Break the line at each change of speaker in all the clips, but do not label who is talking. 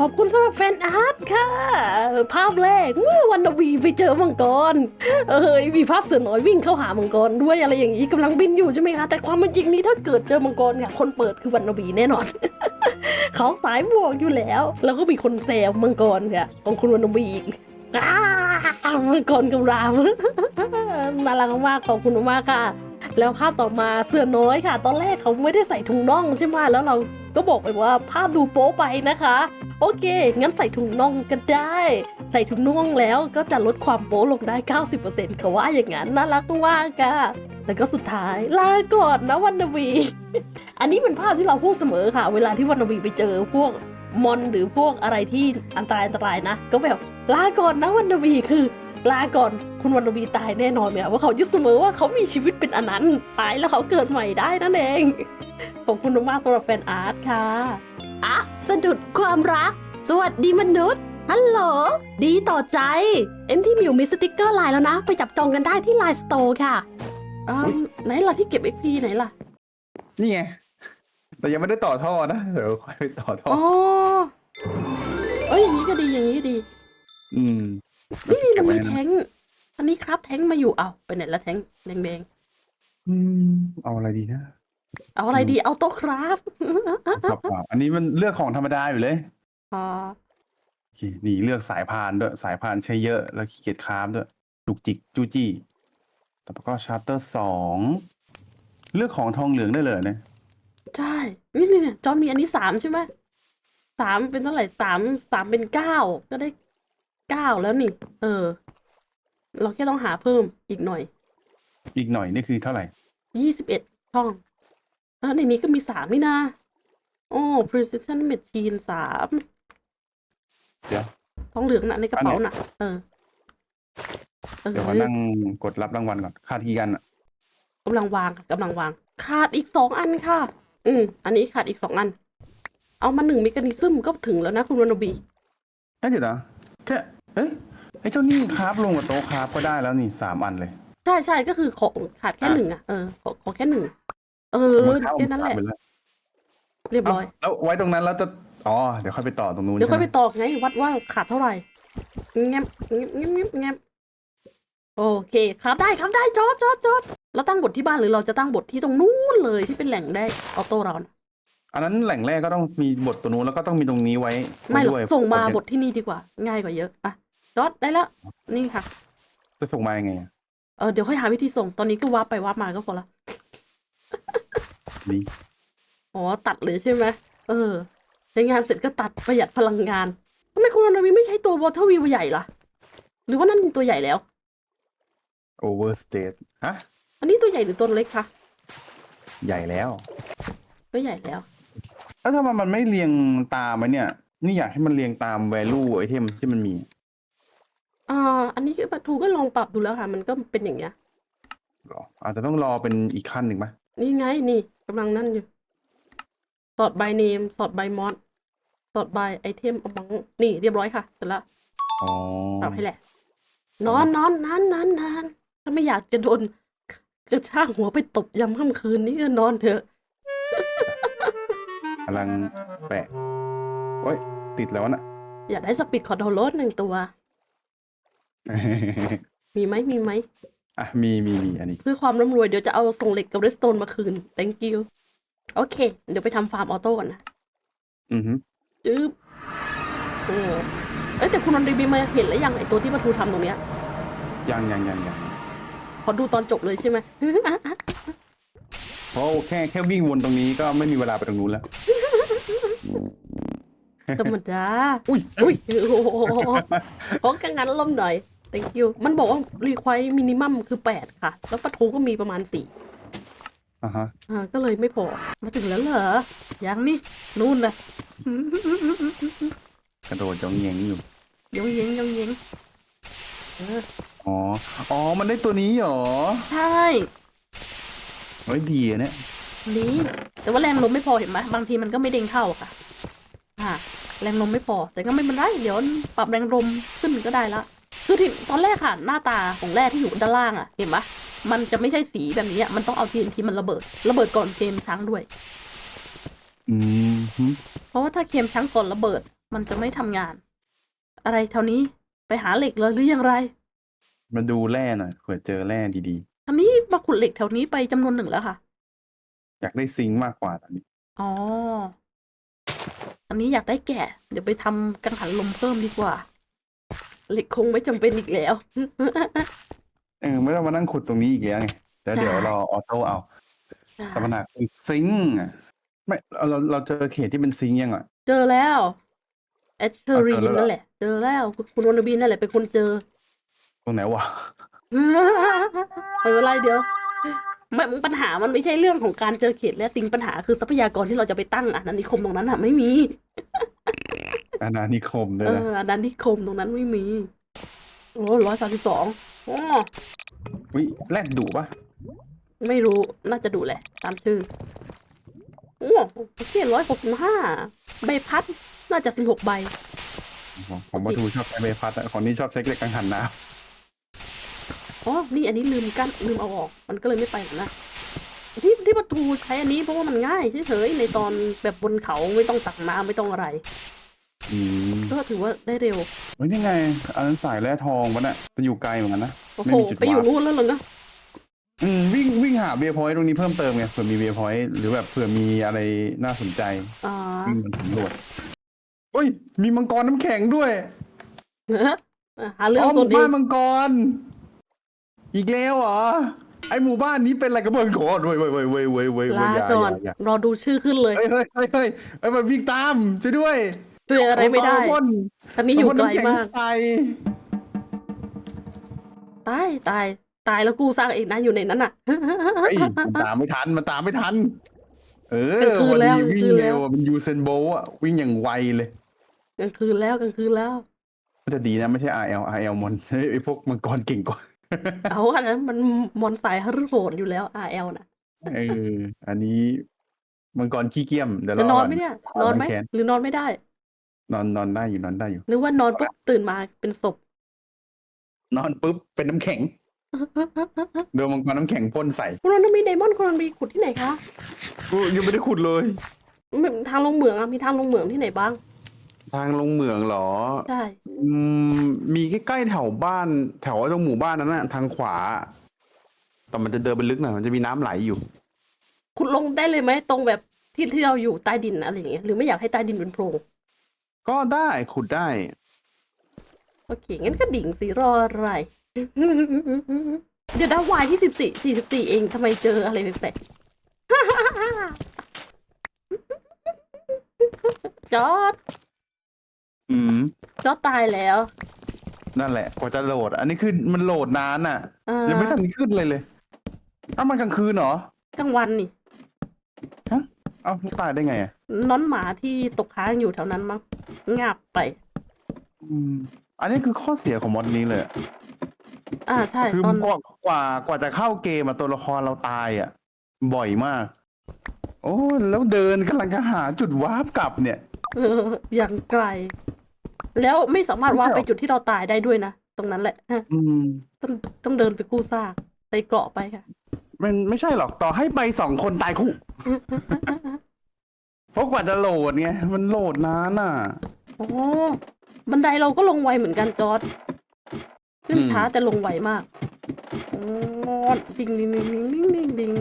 ขอบคุณสำหรับแฟนอาร์ตค่ะ ภาพแรกเมื่อวันนวีไปเจอมังกร เออมีภาพเสือน้อยวิ่งเข้าหามังกรด้วยอะไรอย่างนี้กำลังบินอยู่ใช่ไหมคะ แต่ความเป็นจริงนี้ถ้าเกิดเจอมังกรเนี่ยคนเปิดคือวันนวีแน่นอน เขาสายบวกอยู่แล้ว แล้วก็มีคนแซวมังกรค่ะของคุณวันนวีอีกอ้ามังกรกำรามน่ารักมากขอบคุณมากค่ะ แล้วภาพต่อมาเสือน้อยค่ะ ตอนแรกเขาไม่ได้ใส่ถุงน่องใช่ไหมแล้วเราก็บอกไปว่าภาพดูโป๊ไปนะคะ โอเค งั้นใส่ถุงน่องก็ได้ ใส่ถุงน่องแล้วก็จะลดความโป๊ลงได้ 90%เขาว่าอย่างนั้นน่ารักมากค่ะแล้วก็สุดท้ายลาก่อนนะวันนวี อันนี้เป็นภาพที่เราพูดเสมอค่ะ เวลาที่วันนวีไปเจอพวกมอนหรือพวกอะไรที่อันตรายอันตรายนะ ก็แบบลาก่อนนะวันนวีคือ ลาก่อน คุณวันนวีตายแน่นอนเนี่ยว่าเขายึดเสมอว่าเขามีชีวิตเป็นอนันต์ตายแล้วเขาเกิดใหม่ได้นั่นเอง ขอบคุณมากๆสำหรับแฟนอาร์ตค่ะอะสะดุดความรัก สวัสดีมนุษย์ฮัลโหล ดีต่อใจ เอ็นที่มิวมีสติกเกอร์ไลน์แล้วนะ ไปจับจองกันได้ที่ไลน์สโตร์ค่ะอ่าไหนล่ะที่เก็บ XP ไหนล่ะ
นี่ไง แต่ยังไม่ได้ต่อท่อนะ เดี๋ยวค่อยไปต่อท่อ
อ๋อเอ้ยอย่างนี้ก็ดีอย่างนี้ก็ดี
อืม
นี่นี่
เก็
มั
บ
น
ไว้
มี
นะ
แท้งอันนี้ครับแท้งมาอยู่เอาไปไหนละแท้งแดง
อืมเอาอะไรดีนะ
ๆเอาอะไรดีเอาโต๊ะครับ
ครับอะอันนี้มันเลือกของธรรมดาอยู่เลย
อ่า
โอเคนี่เลือกสายพานด้วย สายพานใช้เยอะแล้วขี้เกียจคราฟด้วยจุกจิกจู้จี้แต่ก็ชาร์เตอร์สองเลือกของทองเหลืองได้เลยเนี่ย
ใช่นี่นี่เนี่ยจอห์นมีอันนี้สามใช่ไหมสามเป็นเท่าไหร่สามสามเป็นเก้าก็ได้ เก้าแล้วนี่ เออ เราแค่ต้องหาเพิ่มอีกหน่อย
อีกหน่อยนี่คือเท่าไหร่
ยี่สิบเอ็ดช่องเออในนี้ก็มีสามนี่นะโอ้ precision machine สาม
เดี๋ยว
ทองเหลืองน่ะในกระเป๋าน่ะ เออเออ
เดี๋ยวขอนั่งกดรับรางวัลก่อนค่าที่กันอะ
กำลังวางค่ะกำลังวาง ขาดอีกสองอันค่ะ อืมอันนี้ขาดอีกสองอัน เอามาหนึ่งเมกานิซึมก็ถึงแล้วนะคุณวรรณบี
เอ้ยเดี๋ยวนะแค่ เอ้ยไอ้เจ้านี่คราฟลงกับโต๊ะคราฟก็ได้แล้วนี่สามอันเลย
ใช่ใช่ก็คือขอขาดแค่หนึ่งอะเออขอขอแค่หนึ่งเออ
มันเข้า
แค่นั้นแหละ
ไปเลย
เรียบร้อย
เอ้าแล้วไว้ตรงนั้นแล้วจะอ๋อเดี๋ยวค่อยไปต่อตรงนู้น
เดี๋ยวค่อย
ใช่
ไป
ไหม
ตอกไงวัดว่าขาดเท่าไหร่แงบแงบแงบแงบแงบโอเคครับได้ครับได้จอดจอดจอดเราตั้งบทที่บ้านหรือเราจะตั้งบทที่ตรงนู้นเลยที่เป็นแหล่งได้ออโต้เรานะ
อันนั้นแหล่งแรกก็ต้องมีบทตัวนู้นแล้วก็ต้องมีตรงนี้ไว้
ไม่หรอก
ว้ด้วย
ส่งมา
เนี่ย
บทที่นี่ดีกว่า ง่ายกว่าเยอะอะ จอดได้แล้วนี่ค่ะ
จะส่งมายังไงอะ
เออเดี๋ยวค่อยหาวิธีส่งตอนนี้ก็วาร์ปไปวาร์ปมาก็พอละ
นี่
อ๋อตัดเลยใช่ไหมเออใช้งานเสร็จก็ตัดประหยัดพลังงานทำไมคุณอนาวิไม่ใช้ตัววอเทอร์วิวใหญ่ล่ะ หรือว่านั่นตัวใหญ่แล้ว
โอเวอร์สเตทฮะ
อันนี้ตัวใหญ่หรือตัวเล็กคะ
ใหญ่แล้ว
ก็ใหญ่แล้ว
แล้วทำไมมันไม่เรียงตามไอ้เนี่ย นี่อยากให้มันเรียงตาม value ไอเทมที่มันมี
อ่าอันนี้คือปัทูก็ลองปรับดูแล้วค่ะ มันก็เป็นอย่างเงี้ย
หรออาจจะต้องรอเป็นอีกขั้นหนึ่งไหม
นี่ไงนี่กำลังนั่นอยู่ สอด by name สอด by mod สอด by item among นี่เรียบร้อยค่ะเสร็จแล้ว
อ๋อ
ปรับให้แหละ นอนนอนนานนานนานถ้าไม่อยากจะโดนกระชากหัวไปตบยำค่ำคืนนี่ก็นอนเถอะ
กำลังแปะโอ้ย ติดแล้วนะ
อยากได้สปีดคอร์ดโรดหนึ่งตัว มีไหมมีไหม
อะมีมีมีอันนี้
เพื่อความร่ำรวยเดี๋ยวจะเอาส่งเหล็กกับเรสโตนมาคืน thank you โอเค เดี๋ยวไปทำฟาร์มออโต้ก่อนนะ
อือฮึ
จึ๊บโอ้เอ้ยแต่คุณนนท์รีบีมาเห็นแล้วยังไอตัวที่มาทูทำตรงเนี้ย
ยังยังยังยัง
ขอดูตอนจบเลยใช่ไหม
เพราะแค่แค่วิ่งวนตรงนี้ก็ไม่มีเวลาไปตรงนู้นแล้ว
ธรรมดาอุ้ยอุ้ยโอ้โหเพราะกังงั้นล่มหน่อย thank you มันบอกว่ารีคว i มินิมัมคือแปดค่ะ แล้วปะทูก็มีประมาณสี่
อ่าฮะ
อ่า ก็เลยไม่พอ มาถึงแล้วเหรอ ยังนี่ นู่นนะ
กระโดดจองเงียงอยู่
ยงเยงยงเยงเออ
อ๋อ อ๋อ มันได้ตัวนี้เหรอ
ใช่
เฮ้ยดีอะเนี่ย
นี่แต่ว่าแรงลมไม่พอเห็นไหมบางทีมันก็ไม่เด้งเข้าค่ะ อ่า แรงลมไม่พอ แต่ก็ไม่เป็นไร เดี๋ยวปรับแรงลมขึ้นก็ได้ละ คือที่ตอนแรกค่ะ หน้าตาของแร่ที่อยู่ด้านล่างอะ เห็นปะมันจะไม่ใช่สีแบบนี้อะมันต้องเอาทีนทีมันระเบิด ระเบิดก่อนเกมช้างด้วย
อืมฮึ
เพราะว่าถ้าเกมช้างก่อนระเบิด มันจะไม่ทำงาน อะไรเท่านี้ไปหาเหล็กเลยหรือยังไร
มาดูแร่หน่อยเผื่อเจอแร่ดี
อันนี้มาขุดเหล็กแถวนี้ไปจำนวนหนึ่งแล้วค่ะ
ๆอยากได้ซิงค์มากกว่าตอนนี้
อ๋ออันนี้อยากได้แกะเดี๋ยวไปทำกังหันลมเพิ่มดีกว่า เหล็กคงไม่จำเป็นอีกแล้ว
เออไม่ต้องมานั่งขุดตรงนี้อีกแล้วไงแล้วเดี๋ยว
ใช่
รอออโต้เอาสมนาคือซิงค์อะไม่เราเราเราเจอเขตที่เป็นซิงค์ยังอะ
เจอแล้วแอชเชอรี
เอาเจอแล้วเหรอ
นั่นแหละ เจอแล้ว คุณคุณวรรณบีนั่นแหละเป็นคนเจอ
ตรงไหนวะ
ไม่เป็นไรเดี๋ยวไม่ปัญหามันไม่ใช่เรื่องของการเจอเขตและสิ่งปัญหาคือทรัพยากรที่เราจะไปตั้งอาณานิคมตรงนั้นอะไม่มี
อาณานิคมด้วย
เอ
นะ
ออาณานิคมตรงนั้นไม่มี โอ้ร้อยสามสิบสองอ๋อ
วิแรดดุปะ
ไม่รู้ น่าจะดูแหละ ตามชื่อโอ้เขียนร้อยหกสิบห้าใบพัด น่าจะสิบหกใบ
ของของมาทูชอบใช้ใบพัดอะของนี่ชอบใช้เหล็กกังหันน้
อ๋อ นี่อันนี้ลืมกั้นลืมเอาออก มันก็เลยไม่ไปหรอกนะ ที่ที่ประตูใช้อันนี้เพราะว่ามันง่ายเฉยๆในตอนแบบบนเขาไม่ต้องตักน้ำไม่ต้องอะไรำ
อืม
ก็ถือว่าได้เร็ว
เฮ้ยนี่ไง อันนั้นสายแร่ทองปะเนี่ยจะอยู่ไกลเหมือนกันนะ
โอ้
ไม่
โห
มีจุด
ไปอยู่
วาร์ป
นู่นแล้วเหรอเนอะ
อืมวิ่งวิ่งหาเบียร์พอยต์ตรงนี้เพิ่มเติมไงเผื่อมีเบียร์พอยต์หรือแบบเผื่อมีอะไรน่าสนใจ
อ่า
วิ่งมันสำรวจเฮ้ย มีมังกรน้ำแข็งด้วย
หาเรื่อง
ห
ส่
มู่
วนเอ
บ้าน
ง
มังกร อีกแล้วเหรอไอหมู่บ้านนี้เป็นอะไรกับมังกรเว้ยเว้ยเว้ยเว้ยเว้ยเว้ย
ลา
อย่า
ก่อน
อย่า
รอดูชื่อขึ้นเลย
เฮ้ยเฮ้ยเฮ้ยเฮ้ยเฮ้ยมันวิ่งตามช่วยด้วย
ช่วยอะไรไม่ได้
เอาพ่น
ตอนนี้อยู่
เาพ่
ไกล
น้ำแข็ง
มาก
ใส่
ตายตายตายแล้วกูสร้างเองนะอยู่ในนั้นอะ
เฮ้ยมันตามไม่ทันมันตามไม่ทัน เออก
ลางคืนแล้ว
พอดีวิ่ง
กลางคืนแล้
เร็
ว
วอะมันยูเซนโบว์อะวิ่งอย่างไวเลย
กลางคืนแล้วกลางคืนแล้ว
มันจะดีนะไม่ใช่ RL RL มอนเฮ้ยไอพวกมังกรเก่งกว่า
เอาอันนั้นมันมอนสายฮรึโหดอยู่แล้ว RL นะ
เอออันนี้มังกรขี้เกียจเดี๋ยว
จะ
ร
น
อ
อน
ก่
ไหมเนี่ย นอนไหม
แขน
หรือนอนไม่ได้
นอนนอนได้อยู่นอนได้อยู่
หรือว่านอนปุ๊บตื่นมาเป็นศพ
นอนปุ๊บเป็นน้ำแข็งโดนมังกรน้ำแข็งพ่นใส่
คุณนนท์มีไดมอนด์คุณนนท์มีขุดที่ไหนคะ
กูยังไม่ได้ขุดเลย
มีทางลงเหมืองอะมีทางลงเหมืองที่ไหนบ้าง
ทางลงเหมืองเหรอ
ใช่
อืมมีใกล้ๆแถวบ้าน แถวตรงหมู่บ้านนั้นน่ะทางขวาแต่มันจะเดินไปลึกหน่อยมันจะมีน้ำไหลอยู่
ขุดลงได้เลยไหมตรงแบบที่ที่เราอยู่ใต้ดินอะไรอย่างเงี้ยหรือไม่อยากให้ใต้ดินเป็นโพรง
ก็ได้ขุดได้
โอเค งั้นก็ดิ่งสิรออะไร เดี๋ยวดาวายที่สิบสี่สี่สิบสี่เองทำไมเจออะไรแปลกๆ จอด
อืม
จอดตายแล้ว
นั่นแหละกว่าจะโหลด อันนี้คือมันโหลดนานอะ
อ่า
ยังไม่ทันขึ้นเลยเลยเอ้ามันกลางคืนเหรอก
ลางวันนี่
เอ้าตายได้ไงอะ
น้อนหมาที่ตกค้างอยู่แถวนั้นมั้งงับไป
อืม อันนี้คือข้อเสียของมอดนี้เลยอะ
อ่าใช่
คือ
ตอน
กว่ากว่ากว่าจะเข้าเกมอะตัวละครเราตายอะ บ่อยมาก โอ้แล้วเดินกำลังจะหาจุดวาร์ปกลับเนี่ย
เอออย่างไกล แล้วไม่สามารถ
ไม่
ว่า
ใช่หรอ
ไปจุดที่เราตายได้ด้วยนะ ตรงนั้นแหละ
อืม
ต้องต้องเดินไปกู้ซากใส่เกราะไปค่ะ
มันไม่ใช่หรอกต่อให้ไปสองคนตายคู่ เพราะกว่าจะโหลดไง มันโหลดนานอะ
อ๋อบันไดเราก็ลงไวเหมือนกันจอร์ดขึ้น
อืม
ช้าแต่ลงไวมากอ๋อดิงดิงดิงดิงดิงดิงดิง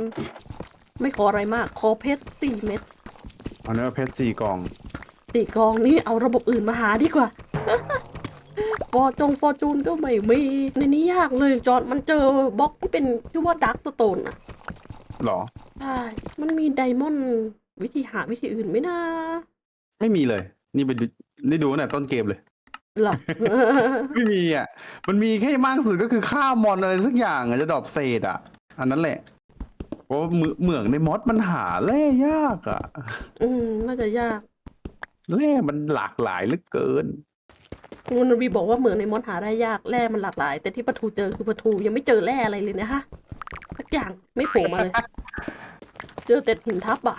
ไม่ขออะไรมาก ขอเพชรสี่เม็ด
เอาเนื้อเพชรสี่กล่อง
สี่กองนี้เอาระบบอื่นมาหาดีกว่าฟอจงฟอจูนก็ไม่มีในนี้ยากเลยจอร์ดมันเจอบล็อกที่เป็นชื่อว่าดักสโตนอะ
หรอ
ใช่มันมีไดมอนด์ วิธีหาวิธีอื่นไหมนะ
ไม่มีเลย นี่ไปดูนี่ดูตั้งแต่ต้นเกมเลย
หรอ
ไม่มีอะ มันมีแค่มากสุดก็คือฆ่ามอนอะไรสักอย่างอะจะดรอปเศษอะ อันนั้นแหละ เพราะว่าเหมืเหมืองในมอสมันหาแร่ยากอะ
อืมน่าจะยาก
แร่มันหลากหลายเหลือเกิน
คุณนวีบอกว่าเหมืองในมอนหาได้ยากแร่มันหลากหลาย แต่ที่ปะทูเจอคือปะทูยังไม่เจอแร่อะไรเลยนะคะสักอย่างไม่โผล่มาเลย เจอแต่หินทับอะ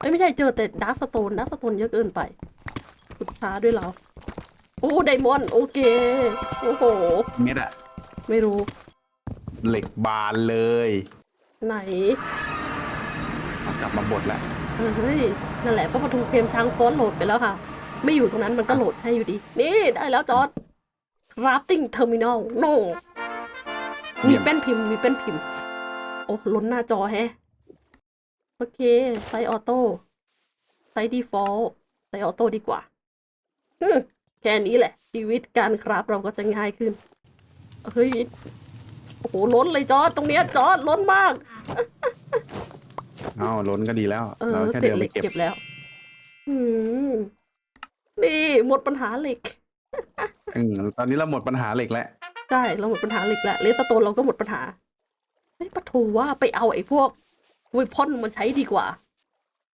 เอ้ยไม่ใช่เจอแต่ดาร์กสโตนดาร์กสโตนเยอะเกินไปขุดช้าด้วยเรา โอ้ไดมอนด์โอเค โอ้โห
เม็ดอะ
ไม่รู้
เหล็กบานเลย
ไหน
เอากลับมาบดแล้ว
เฮ้ยนั่นแหละเพราะปะทูเกมช้างฟ้อนโหลดไปแล้วค่ะ ไม่อยู่ตรงนั้นมันก็โหลดให้อยู่ดี นี่ได้แล้วจอร์ด crafting terminal โนมีแป้นพิมพ์มีแป้นพิมพ์ โอ้ล้นหน้าจอแฮะ โอเค ไซออโต้ไซดีฟอลไซออโต้ดีกว่าอืมแค่นี้แหละ ชีวิตการคราฟเราก็จะง่ายขึ้น เฮ้ย โอ้โห ล้นเลยจอร์ดตรงเนี้ยจอร์ดล้นมาก
อ้าวล้นก็ดีแล้ว
เออ
เราแค่
เสร็
เดิ
จ
น
เห
ไป
ล็ก
เก็บ
เก็บแล้วอืมนี่หมดปัญหาเหล็ก
อืมตอนนี้เราหมดปัญหาเหล็กแล้ว
ใช่เราหมดปัญหาเหล็กแล้วเลสโตนเราก็หมดปัญหาเฮ้ยปะโถว่าไปเอาไอ้พวกเวพอนมาใช้ดีกว่า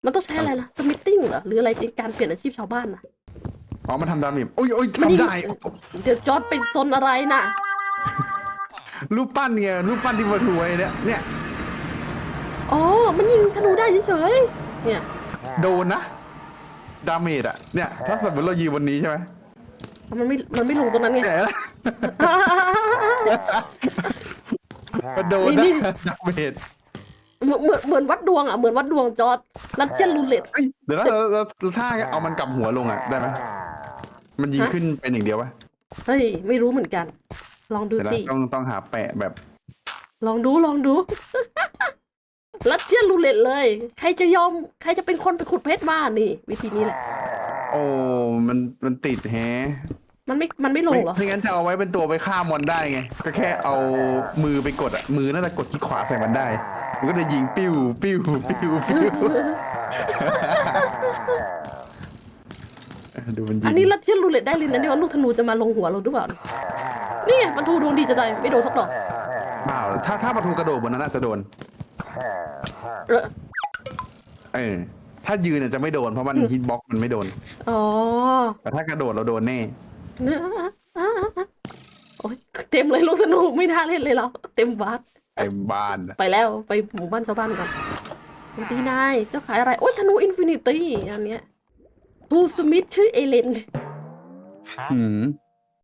มันต้องใช้อะไรนะสมิทติ้งเหรอ หรืออะไรในการเปลี่ยนอาชีพชาวบ้านนะ
อ๋อมันทำดาเมจโอ้ยโอ้ย
มันยิง
ทำได้
เดี๋ยวจอร์ดเป็นซนอะไรน่ะ
รูปปั้นไงรูปปั้นที่มาถวยเนี่ยเนี่ย
อ๋อ มันยิงธนูได้เฉยๆเนี่ย
โดนนะ ดาเมจอะเนี่ย ถ้าสมมติเรายิงวันนี้ใช่ไหม
มันไม่ มันไม่ลงตรงนั้นไง
เนี่ยนะก็โดน
นี่
นะ
นี่
ดาเมจ
เหมือนเหมือนเหมือนวัดดวงอะเหมือนวัดดวงจอร์ดรัสเซียนรูเล็ต
เอ้ยเดี๋ยวนะเราเราเราถ้าเอามันกลับหัวลงอะได้ไหมมันยิง
ฮะ
ขึ้นเป็นอย่างเดียววะ
เฮ้ยไม่รู้เหมือนกัน ลองดู
เดี๋ยว
สิ
นะต้องต้องหาแปะแบบ
ลองดูลองดู รัสเซียนรูเล็ตเลย ใครจะยอม ใครจะเป็นคนไปขุดเพชรมานี่ วิธีนี้แหละ
โอ้มันมันติดแฮะ
มันไม่ มันไม่ลง
ไม่
เหรอ
ไม่งั้นจะเอาไว้เป็นตัวไปฆ่ามอนได้ไง ก็แค่เอามือไปกดอะมือน่าจะกดที่ขวาใส่มันได้ มันก็จะยิงปิ้วปิ้วปิ้วปิ้วดูมันยิง
อันนี้รัสเซียนรูเล็ตได้เลยนะเนี่ยว่าลูกธนูจะมาลงหัวเราหรือเปล่า นี่ไงมันทูดวงดีจะตายไม่โดนสักดอก
เปล่าถ้าถ้าประตูกระโดดบนนั้นน่าจะโดน
เออ
เออ ถ้ายืนเนี่ยจะไม่โดนเพราะมันฮิตบ็อกมันไม่โดน
อ๋อ
แต่ถ้ากระโดดเราโดนแน่
โอ้ยเต็มเลยลูกธนูไม่น่าเล่นเลยเราเต็มบาส
ไอ้บ้านอะ
ไปแล้วไปหมู่บ้านชาวบ้านก่อนสวัสดีนายเจ้าขายอะไรโอ้ยธนูอินฟินิตี้อันเนี้ยทูสมิธชื่อเอเลน
หืม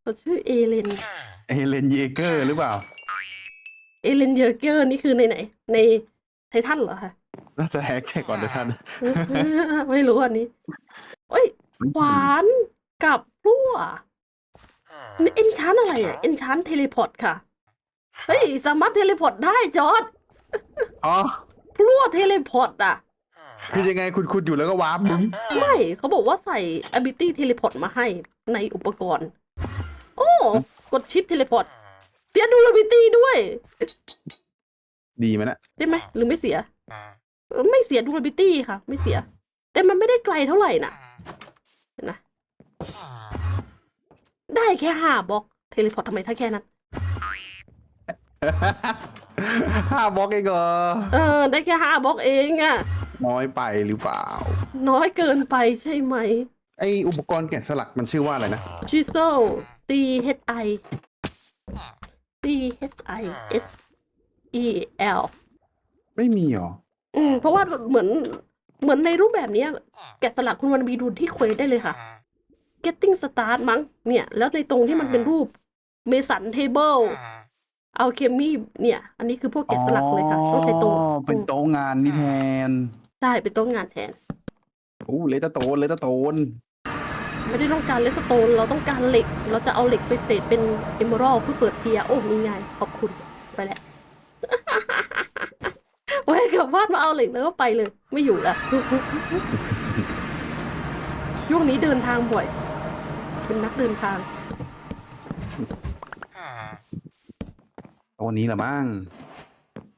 เขาชื่อเอเลน
เอเลนเยเกอร์หรือเปล่า
เอเลนเยอร์เกอร์นี่คือในไหน ในไททันเหรอคะ
น่าจะแฮกแค่ก่อนนะท่าน
ไม่รู้อันนี้โอ้ยหวานกับพลั่วนี่ เอนชานอะไรอะเอนชานเทเลพอร์ตค่ะ เฮ้ย สามารถเทเลพอร์ตได้จอร์ด
อ๋อ
พลั่วเทเลพอร์ตอะ
คือยังไงคุณคุณอยู่แล้วก็วาร์ปมึง
ไม่เขาบอกว่าใส่ ability teleport มาให้ในอุปกรณ์ โอ้ กดชิป teleport เสีย durability ด้วย
ดีไหมนะ
ได้ไหมหรือไม่เสียเออไม่เสีย durability ค่ะ ไม่เสีย แต่มันไม่ได้ไกลเท่าไหร่น่ะเห็นไหม ได้แค่ห้าบล็อกเทเลพอร์ตทำไมถ้าแค่นั้น
ห้าบล็อกเองเหรอ
เออ ได้แค่ห้าบล็อกเองอะ
น้อยไปหรือเปล่า
น้อยเกินไปใช่ไหม
ไออุปกรณ์แกะสลักมันชื่อว่าอะไรนะ
chisel c h i c h i s e l
ไม่มีหรอ
อืมเพราะว่าเหมือนเหมือนในรูปแบบเนี้ย แกะสลักคุณวันบีดูที่เควสได้เลยค่ะ getting start มั้งเนี่ย แล้วในตรงที่มันเป็นรูปเมสันเทเบิลเอาเคมีเนี่ย อันนี้คือพวกแกะสลักเลยค่ะ ต้องใช้โต๊ะ
อ๋อเป็นโต๊ะงานนี่แทน
ใช่ เป็นโต๊ะงานแทน
โอ้เลตโตนเลตโตน
ไม่ได้ต้องการเลสโตน เราต้องการเหล็ก เราจะเอาเหล็กไปเศษเป็นเอม r ร l เพื่อเปิดเทียร์โอ้นี่ไงขอบคุณ ไปแล้วไว้กลับบ้านมาเอาเหล็กแล้วก็ไปเลย ไม่อยู่ละช่วงนี้เดินทางบ่อย เป็นนักเดินทาง
โต๊ะนี้ละมั้ง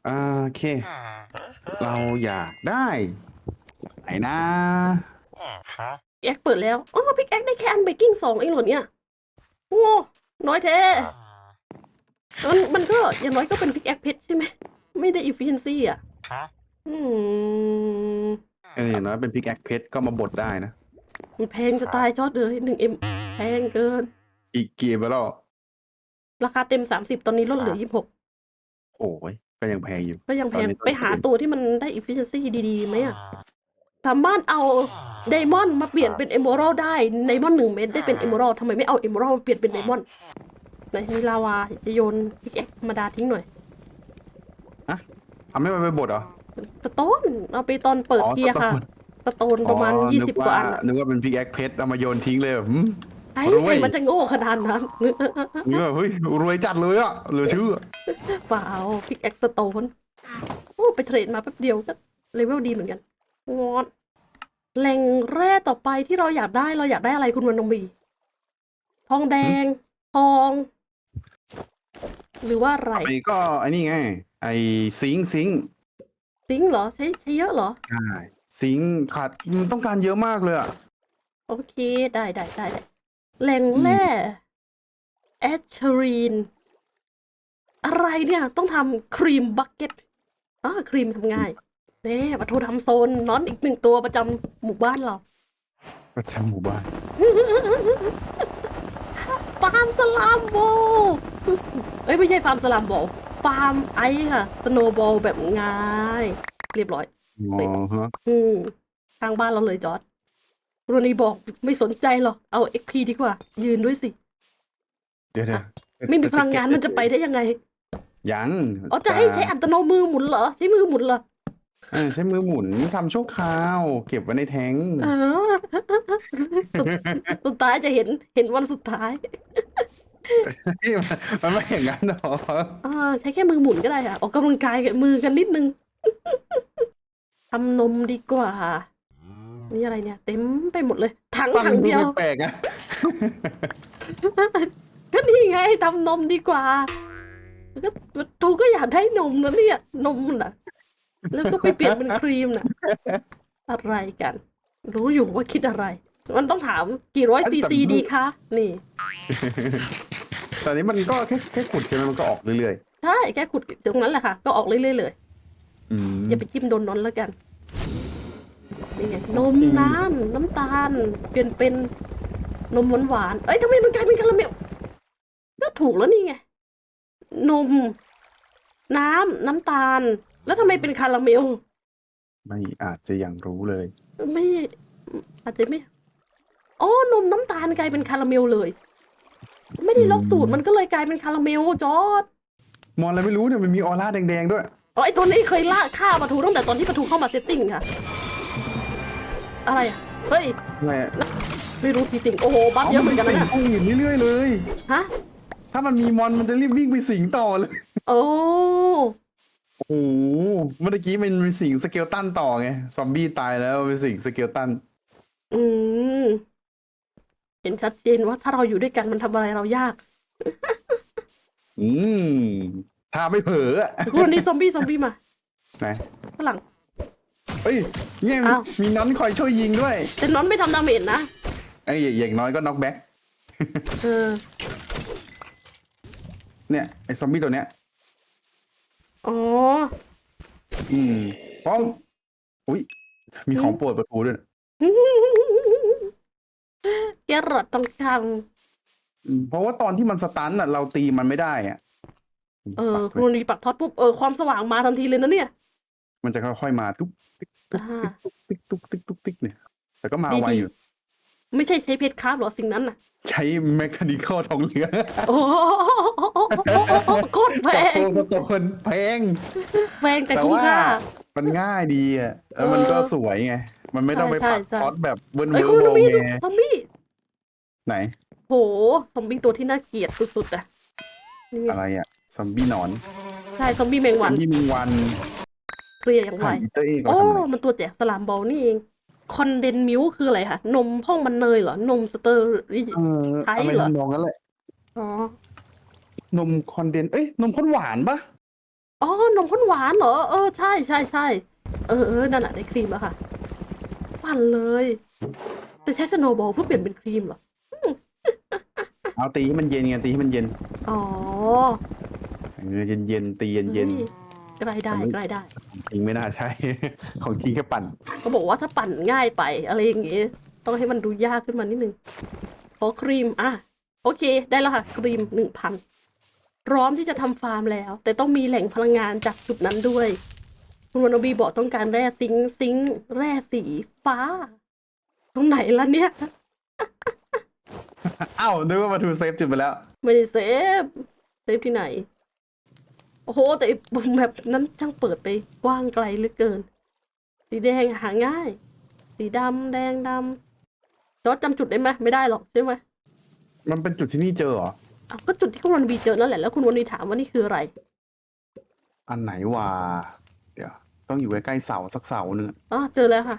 อ่าโอเค เราอยากได้ไหนนะ
แอคเปิดแล้วอ๋อพิกแอคได้แค่อันเบกกิ้งสองเองเหรอเนี่ยโอ้น้อยแท้มันมันก็อย่างน้อยก็เป็นพิกแอคเพชรใช่ไหม ไม่ได้อิฟฟิเชนซี่อะอืม
เอออย่างน้อยเป็นพิกแอคเพชรก็มาบดได้นะ
มันแพงจะตายชอดเลยหนึ่งเอ็มแพงเกิน
อีกเกียร์ไปแล้ว
ราคาเต็มสามสิบตอนนี้ลดเหลือยี่สิบหก
โอ้ยก็ยังแพงอยู่
ก็ยังแพง
ตอนนี้ต้น
ไปหา
ทุน
ตัวที่มันได้อิฟฟิเชนซี่ดีๆไหมอะสามารถเอาไดมอนด์มาเปลี่ยนเป็นเอม r ร l ได้ไดมอนด์หนึ่งเม็ดได้เป็นเอม r ร l ทำไมไม่เอาเอม r ร l มาเปลี่ยนเป็นไดมอนด์ไหนมีลาวาจะโยนพิกแอคธรรมดาทิ้งหน่อย
ทำให้มันไปบดเหรอ
สโตนเอาไปตอนเปิด
อ๋อ
เทียร์ค่ะ
สโตน
สสโตนประมาณ
อ๋อ
ยี่
นึ
สิบ
ก
กว่า
ว่า
อันอะ
นึกว่าเป็นพิกแอคเพชรเอามาโยนทิ้งเลยแบบหืม
ไอ้
รวย
ใครมันจะโง่ขนาดนั้น
นี่แบบเฮ้ยรวยจัดเลยอะเหลือเชื่อ
เปล่าพิกแอคสโตนโอ้ไปเทรดมาแป๊บเดียวก็เลเวลดีเหมือนกันงอนแหล่งแร่ต่อไปที่เราอยากได้เราอยากได้อะไรคุณวันนงบีทองแดง ทอง หรือว่าอะไร
ไอ้ก็ไอ้นี่ไง ไอ้ซิงค์ซิงค์
ซิงค์เหรอ ใช้ใช้เยอะเหรอ
ใช่ ซิงค์ขาดมันต้องการเยอะมากเลยอะ
โอเค ได้ได้ได้ได้แหล่งแร่แอชเชอรีน อะไรเนี่ย ต้องทำครีมบักเก็ตอ๋อครีมทำง่ายเน่ปะทูทำโซนนอนอีกหนึ่งตัวประจำหมู่บ้านเรา
ประจำหมู่บ้าน
ฟาร์มสลามโบลเอ้ย ไม่ใช่ฟาร์มสลามโบลฟาร์มไอซ์ค่ะ สโนบอลแบบง่าย เรียบร้อย
อ๋อฮะ
อืมทางบ้านเราเลยจอร์ดโรนีบอกไม่สนใจหรอก เอาเอ็กพีดีกว่า ยืนด้วยสิ
เดี๋ยวเดี๋ยว
ไม่มีพลังงานมันจะไปได้ยังไง
ยัง
อ๋อจะให้ใช้อัตโนมือหมุนเหรอ ใช้มือหมุนเหรอ
เออใช้มือหมุนทำชั่วคราว เก็บไว้ในแท้ง
เออสุดสุดท้ายจะเห็นเห็นวันสุดท้าย
มันไม่อย่างนั้นหรอก
อ่าใช้แค่มือหมุนก็ได้ค่ะออกกำลังกายกับมือกันนิดนึง ทำนมดีกว่า นี่อะไรเนี่ย เต็มไปหมดเลย ถัง
ฟัง
ถัง
ดู
เดียว
แปลกๆอะ
ก็นี่ไงทำนมดีกว่าก็ทูก็อยากได้นมนะเนี่ยนมน่ะ แล้วก็ไปเปลี่ยนเป็นครีมน่ะ อะไรกัน รู้อยู่ว่าคิดอะไร มันต้องถามกี่ร้อยซีซีดีคะ นี่
ตอนนี้มันก็แค่แค่ขุดใช่ไหมมันก็ออกเรื่อย
ใช่ แค่ขุดตรงนั้นแหละค่ะ ก็ออกเรื่อยๆเลย
ๆ อืม
อย่าไปจิ้มโดนนอนแล้วกันนี่ไงนมน้ำน้ำตาล เปลี่ยนเป็นนมหวานหวานๆเอ้ยทำไมมันกลายเป็นคาราเมลก็ถูกแล้วนี่ไงนม น้ำน้ำตาล แล้วทำไมเป็นคาราเมล
ไม่อาจจะยังรู้เลย
ไม่อาจจะไม่อ๋อนมน้ำตาลกลายเป็นคาราเมลเลย ไม่ได้ล็อกสูตรมันก็เลยกลายเป็นคาราเมลจอร์ด
มอนอะไรไม่รู้เนี่ยมันมีออร่าแดงๆด้วย
อ๋อไอตัวนี้เคยล่าฆ่าปลาทูตั้งแต่ตอนที่ปลาทูเข้ามาเซตติ้งค่ะ อะไรอะเฮ้ย
อะไรอะ
ไม่รู้จริงๆโอ้โห บัฟเยอะเหมือนกันนะเนี่ย
มันสิงผู้อื่นเรื่อยๆเลย
ฮะ
ถ้ามันมีมอนมันจะรีบวิ่งไปสิงต่อเลย
โอ้
โอ้โหเมื่อกี้มันมีสิงสเกลตันต่อไง ซอมบี้ตายแล้วไปสิงสเกลตัน
อืม เห็นชัดเจนว่าถ้าเราอยู่ด้วยกันมันทำอะไรเรายาก
อืม ถ้าไม่เผลออะ
คุณนี้ซอมบี้ซอมบี้มา
ไหน
ฝรั่ง
เฮ้ยเนี่ย
อ้าว
มีน้อนคอยช่วยยิงด้วย
แต่น้อนไม่ทำดาเมจนะ
ไอ้ยอย่างน้อยก็น็อกแบ็ก
เออ
เนี่ยไอ้ซอมบี้ตัวเนี้ย
อ๋อ
อืมเพราะอุ้ยมีของโปรดประตูด้วยนะ
แกรอดต้องค
อืมเพราะว่าตอนที่มันสตันอะ เราตีมันไม่ได้อะำ
เออ
ปัก
ค
ไว้
รูนีปักท็อตปุ๊บเออความสว่างมาทันทีเลยนะเนี่ย
มันจะค่อยๆมาตุ๊กติ๊กตุ๊ก
อ่า
ติ๊กตุ๊กติ๊กตุ๊กติ๊กเนี่ย แต่ก็มา
ดี
ไว
ดี
อยู่
ไม่ใช่ใช้เพชรคราฟหรอสิ่งนั้นน่ะ
ใช้แมคานิคอลทองเหลือง
โอ้โหโคตรแพ
กับ
ง
โตสโตนแพง
แพงแต่
แต่
คุ้ม
ว่า
ค่า
มันง่ายดีอะแล้วมันก็สวยไง มันไม่ต้องไป
ใช่
ปัก
ใช่
ท็อตแบบเวิร์น
เอ้
เวิ
ย
ร์
คุณ
โบ
ซอมบี้
ไง
ซอมบี้
ไหน
โหซอมบี้ตัวที่น่าเกลียดสุดๆอะนี่
อะไรอะ ซอมบี้หนอน
ใช่ซอมบี้แมง
ซ
วั
อนมบี้มีวัน
เคลียร์อย่างไว
ผ่านอีเตอร์เอกเรา
โอ้
ทำอะไร
มันตัวแจกสลามบอลนี่เอง คอนเดนมิลคืออะไรคะ นมพ่องมันเนยเหรอ นมสเตอร์รี่
เออ
ไทย
อะไร
เหรอ
ทำนองนั้นแหละ
อ๋อ
นมคอนเดนเอ้ย นมข้นหวานปะ
อ๋อ นมข้นหวานเหรอ เออ ใช่ใช่ใช่ เออเออนั่นแหละได้ครีมแล้วค่ะปั่นเลย แต่ใช้สโนว์บอลเพื่อเปลี่ยนเป็นครีมเหรอ
เอาตีให้มันเย็นไงตีให้มันเย็น
อ๋อ
เออเย็นเย็นๆตีเย็นเย็น
ฮ้ใกล้ได้ใกล้ได้
จริงไม่น่าใช่ ของจริงแค่ปั่น
เขาบอกว่าถ้าปั่นง่ายไปอะไรอย่างงี้ ต้องให้มันดูยากขึ้นมานิดนึงขอครีม อะ โอเค ได้แล้วค่ะ ครีมหนึ่งพันพร้อมที่จะทำฟาร์มแล้ว แต่ต้องมีแหล่งพลังงานจากจุดนั้นด้วย คุณวันโนบีบอกต้องการแร่ซิงค์ซิงค์แร่สีฟ้า ตรงไหนล่ะเนี่ย
อ้าวนึกว่ามาทูเซฟจุดไปแล้ว
ไม่ได้เซฟ เซฟที่ไหน โอ้โห แต่ไอ้แบบนั้นช่างเปิดไปกว้างไกลเหลือเกิน สีแดงหาง่าย สีดำแดงดำจอร์จจำจุดได้ไหมไม่ได้หรอกใช่ไหม
มันเป็นจุดที่นี่เจอเหรอ
อ้าวก็จุดที่คุณวันวีเจอนั่นแหละแล้วคุณวันวีถามว่านี่คืออะไร
อันไหนวะเดี๋ยว ต้องอยู่ใกล้ๆเสาสักเสาหนึ่งอะ
อ๋อเจอแล้วค่ะ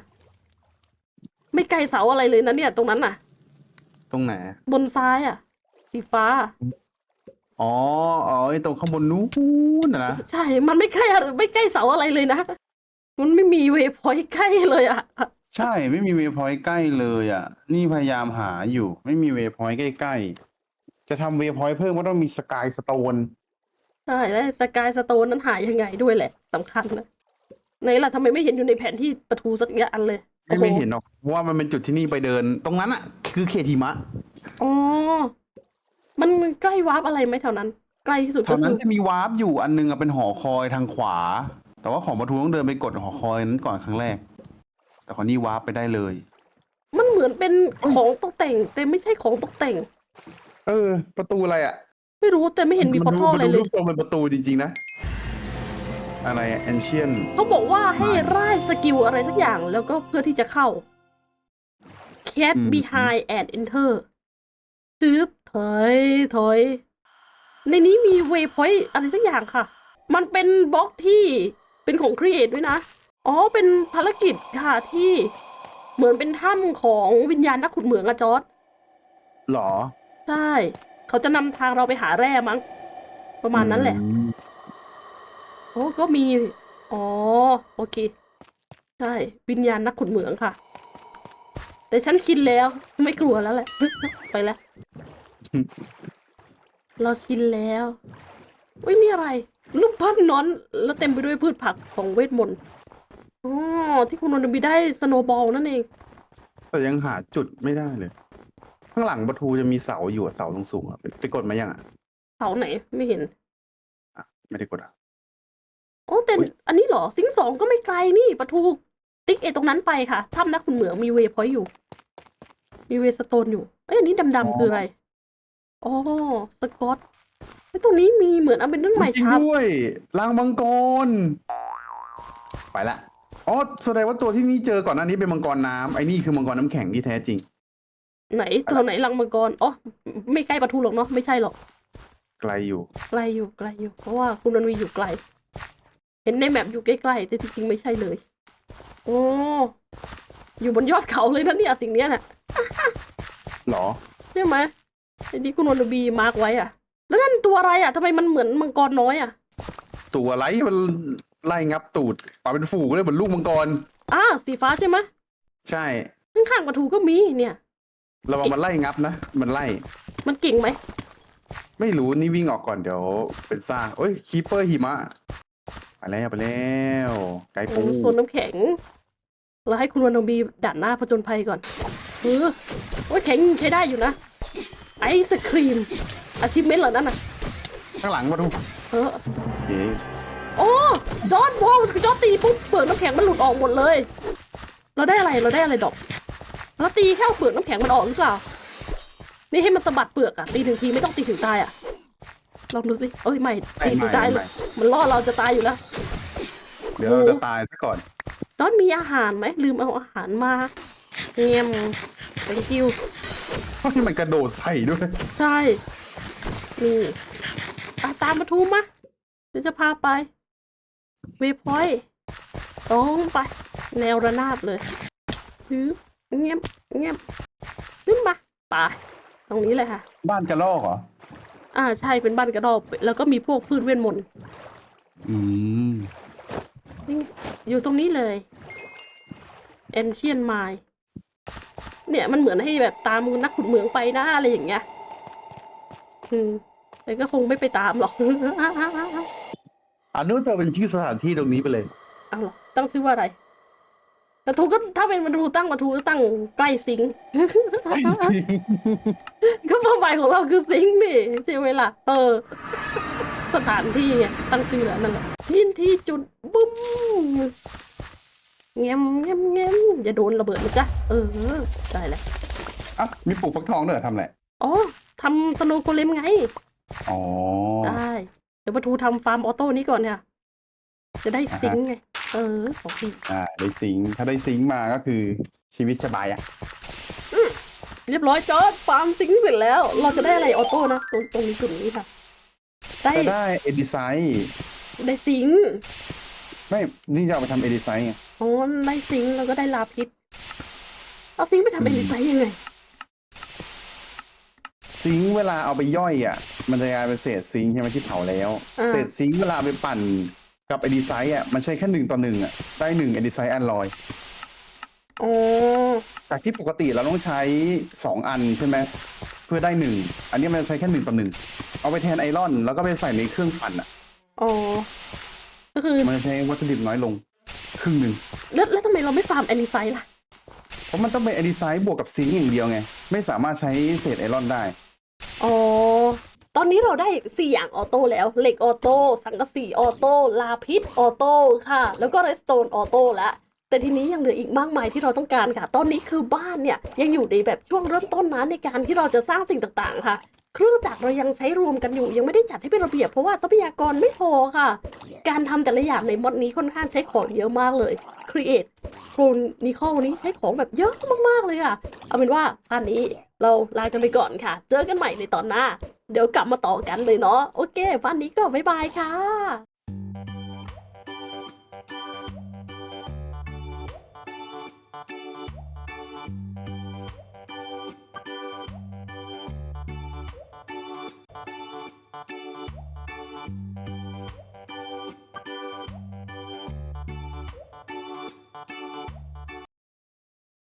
ไม่ไกลเสาอะไรเลยนะเนี่ย ตรงนั้นน่ะ
ตรงไหน
บนซ้ายอะ สีฟ้า
อ๋ออ๋อไอ้ตรงข้างบนนู้นนะนะ
ใช่ มันไม่ใกล้อะไม่ใกล้เสาอะไรเลยนะ มันไม่มีเวพอยต์ใกล้เลยอะ
ใช่ไม่มีเวพอยต์ใกล้เลยอะ นี่พยายามหาอยู่ ไม่มีเวพอยต์ใกล้ๆ จะทำเวพอยต์เพิ่มก็ต้องมีสกายสโตน
ใช่แล้วสกายสโตนนั้นหายยังไงด้วยแหละสำคัญนะไหนล่ะทำไมไม่เห็นอยู่ในแผนที่ประตูสักอย่างเลย
ไม่ไม่เห็นหรอกเพราะว่ามันเป็นจุดที่นี่ไปเดิน ตรงนั้นอะ คือเขตหิมะ
อ๋อ มันใกล้วาร์ปอะไรไหมแถวนั้น ใกล้ที่สุด
แถ
ก็
วนั้
คื
น
อ
จะมีวาร์ปอยู่อันนึงอะเป็นหอคอยทางขวา แต่ว่าของประตูต้องเดินไปกดหอคอยนั้นก่อนครั้งแรก แต่ของนี่วาร์ปไปได้เลย
มันเหมือนเป็นของตกแต่ง แต่ไม่ใช่ของตกแต่ง
เออ ประตูอะไรอะ
ไม่รู้แต่ไม่เห็นมีพอท่ออะไร
มัน
เล
ดู
ย
รูปทรงเป็นประตูจริง ๆ นะ อะไรแอนเชียน
เขาบอกว่าให้ร่ายสกิลอะไรสักอย่างแล้วก็เพื่อที่จะเข้า cat
อืม
behind and enter ซึบถอยถอย ในนี้มี waypoint อะไรสักอย่างค่ะ มันเป็นบล็อกที่เป็นของ create ด้วยนะ อ๋อ เป็นภารกิจค่ะที่เหมือนเป็นถ้ำของวิญญาณนักขุดเหมืองอะจอร์ด
หรอ
ใช่ เขาจะนำทางเราไปหาแร่มั้ง ประมาณนั้นแหละ
อืม
โอ้ก็มี อ๋อ โอเค ใช่ วิญญาณนักขุดเหมืองค่ะ แต่ฉันชินแล้ว ไม่กลัวแล้วแหละ ไปแล้ว เราชินแล้วเว้ยนี่อะไรรูปปั้นนอน แล้วเต็มไปด้วยพืชผักของเวทมนต์อ๋อที่คุณนนท์บีได้สโนบอลนั่นเอง
แต่ยังหาจุดไม่ได้เลย ข้างหลังประตูจะมีเสาอยู่อะเสาสูงๆอะไปไปกดมายังอะ
เสาไหนไม่เห็น
อะ ไม่ได้กดอะ
อ๋อแต่
อุ๊ย
อันนี้เหรอซิงค์สองก็ไม่ไกลนี่ประตู ติ๊กเอตรงนั้นไปค่ะถ้ำนักขุนเหมืองมีเวย์พอยต์อยู่ มีเวย์สโตนอยู่เอ้ยอันนี้ดำๆคืออะไรอ๋อสกอตไอ้ยตรงนี้มีเหมือนเอาเป็นเรื่องใหม่
จริง
ชาบ
ด้วยลางมังกร ไปละอ๋อแสดงว่าตัวที่นี่เจอก่อนหน้านี้เป็นมังกรน้ำไอ้นี่คือมังกรน้ำแข็งที่แท้จริง
ไหนตัวไหนลังมังกรอ๋อไม่ใกล้ประตูหรอกเนาะไม่ใช่หรอก
ไกลอยู่
ไกลอยู่ไกลอยู่ เพราะว่าคุณนันวีอยู่ไกล เห็นในแมปอยู่ใกล้ๆแต่จริงๆไม่ใช่เลย โอ้อยู่บนยอดเขาเลยนะเนี่ยสิ่งเนี้ยน่ะ
หรอ
ใช่ไหมไอ้ที่คุณวันบีมาร์กไว้อะแล้วนั่นตัวอะไรอะทำไมมันเหมือนมังกรน้อยอะ
ตัวไรมันไล่งับตูดป่าเป็นฝูงเลยเหมือนลูกมังกร
อ่าสีฟ้าใช่ไหม
ใช่
ข้างๆประตูก็มีเนี่ย
ระวังมันไล่งับนะมันไล่
มันเก่งไหม
ไม่รู้นี่วิ่งออกก่อนเดี๋ยวเป็นซ่ากเอ้ยคีเปอร์หิมะ ไปแล้วไปแล้วไก่
โอ้
ปู
โซนน้ำแข็ง เราให้คุณวันบีด่านหน้าผจญภัยก่อนเออโอ้ยแข็งใช้ได้อยู่นะ ไอศครีมอาชีพเมนเหรอนั่นน่ะ
ข้างหลังมาดู
เออ
โอเค
โอ้จอร์ดโว้จอร์ดตีปุ๊บเปลือกน้ำแข็งมันหลุดออกหมดเลย เราได้อะไรเราได้อะไรดอกเราตีแค่เอาเปลือกน้ำแข็งมันออกหรือเปล่า นี่ให้มันสะบัดเปลือกอะตีถึงทีไม่ต้องตีถึงตายอะลองดูสิเอ้ยไม่
ไม่
ตีถึ
ไม่
งตายเล
ไม่
ยมันล่อเราจะตายอยู่แล้ว
เดี๋ยวเราจะตายซะก่อน
จอร์ดมีอาหารไหมลืมเอาอาหารมาเงียม thank you
เพราะที่มันกระโดดใส่ด้วย
ใช่ นี่อะตามมาทูมาเดี๋ยวจะพาไป เวพอยตรงไป แนวระนาบเลยฮึบเงียบเงียบขึ้นมาไปตรงนี้เลยค่ะ
บ้านกระลอกเหรอ
อ่าใช่เป็นบ้านกระดอกแล้วก็มีพวกพืชเวทมนต์
อืม
นี่ไง อยู่ตรงนี้เลย Ancient Mine เนี่ยมันเหมือนให้แบบตามนักขุดเหมืองไปนะอะไรอย่างเงี้ย อืมแต่ก็คงไม่ไปตามหรอก
อันนู้นจะเป็นชื่อสถานที่ตรงนี้ไปเลย
เอาเหรอตั้งชื่อว่าอะไรกระทูก็ถ้าเป็นมันทูตั้งกระทูก็ตั้งใกล้สิง
ไอ้สิ
ก็เป้าหมายของเราคือสิงนี่ใช่ไหมล่ะเออ สถานที่ไงตั้งชื่อแล้วนั่นแหละทินที่จุดบุ้มเงี้ยมเงี้ยมเงี้ยมอย่าโดนระเบิดนะจ๊ะเออได้แล้ว
อะมีปลูกฟักทองด้วยเหรอทำอะไร
อ๋อทำสโนว์โกเลมไง
อ๋อ
ได้เดี๋ยวประทูทำฟาร์มออโต้นี้ก่อนเนี่ยจะได้สิงไง เออของพี่
อ่าได้ซิงค์ถ้าได้ซิงค์มาก็คือชีวิตสบายอะ
เรียบร้อยจอร์ดฟาร์มซิงค์เสร็จแล้ว เราจะได้อะไรออโต้นะตรงตรงนี้จุดนี้ค่ะ ได้
จะได้เอดิไซน์
ได้ซิงค์
ไม่นี่จะเอาไปทำเอดิไซน์ไง
อ๋อได้ซิงค์แล้วก็ได้ลาพิษเอาซิงค์ไปทำเป็นดีไซน์ยังไง
ซิงค์เวลาเอาไปย่อยอะ มันจะกลายเป็นเศษซิงค์ใช่ไหมที่เผาแล้ว
อ่า
เศษซิงค์เวลาเอาไปปั่นกับเอดิไซน์อะมันใช้แค่หนึ่งต่อหนึ่งอะได้หนึ่งเอดิไซน์อันลอย
อ๋อ
จากที่ปกติเราต้องใช้สองอันใช่ไหมเพื่อได้หนึ่งอันนี้มันใช้แค่หนึ่งต่อหนึ่งเอาไปแทนไอรอน แล้วก็ไปใส่ในเครื่องปั่นอะ
อ๋อก็คือ
มันจะใช้วัตถุดิบน้อยลง ครึ่งหนึ่ง
แล้วแล้วทำไมเราไม่ฟาร์มแอนิไซล่ะ
เพราะมันต้องเป็นเอดิไซน์บวกกับซิงค์อย่างเดียวไง ไม่สามารถใช้เศษไอรอนได้
อ๋อตอนนี้เราได้สี่อย่างออโต้แล้ว เหล็กออโต้สังกะสีออโต้ลาพิษออโต้ค่ะ แล้วก็เรสโตนออโต้ละ แต่ทีนี้ยังเหลืออีกมากมายที่เราต้องการค่ะ ตอนนี้คือบ้านเนี่ยยังอยู่ในแบบช่วงเริ่มต้นนะในการที่เราจะสร้างสิ่งต่างๆ ค่ะ เครื่องจักรเรายังใช้รวมกันอยู่ยังไม่ได้จัดให้เป็นระเบียบเพราะว่าทรัพยากรไม่พอค่ะ การทำแต่ละอย่างในมอดนี้ค่อนข้างใช้ของเยอะมากเลย Create โครนิคอลนี้ใช้ของแบบเยอะมากๆเลยค่ะ เอาเป็นว่าอันนี้เราลากันไปก่อนค่ะ เจอกันใหม่ในตอนหน้า เดี๋ยวกลับมาต่อกันเลยเนาะโอเควันนี้ก็บ๊ายบายค่ะ Thank you.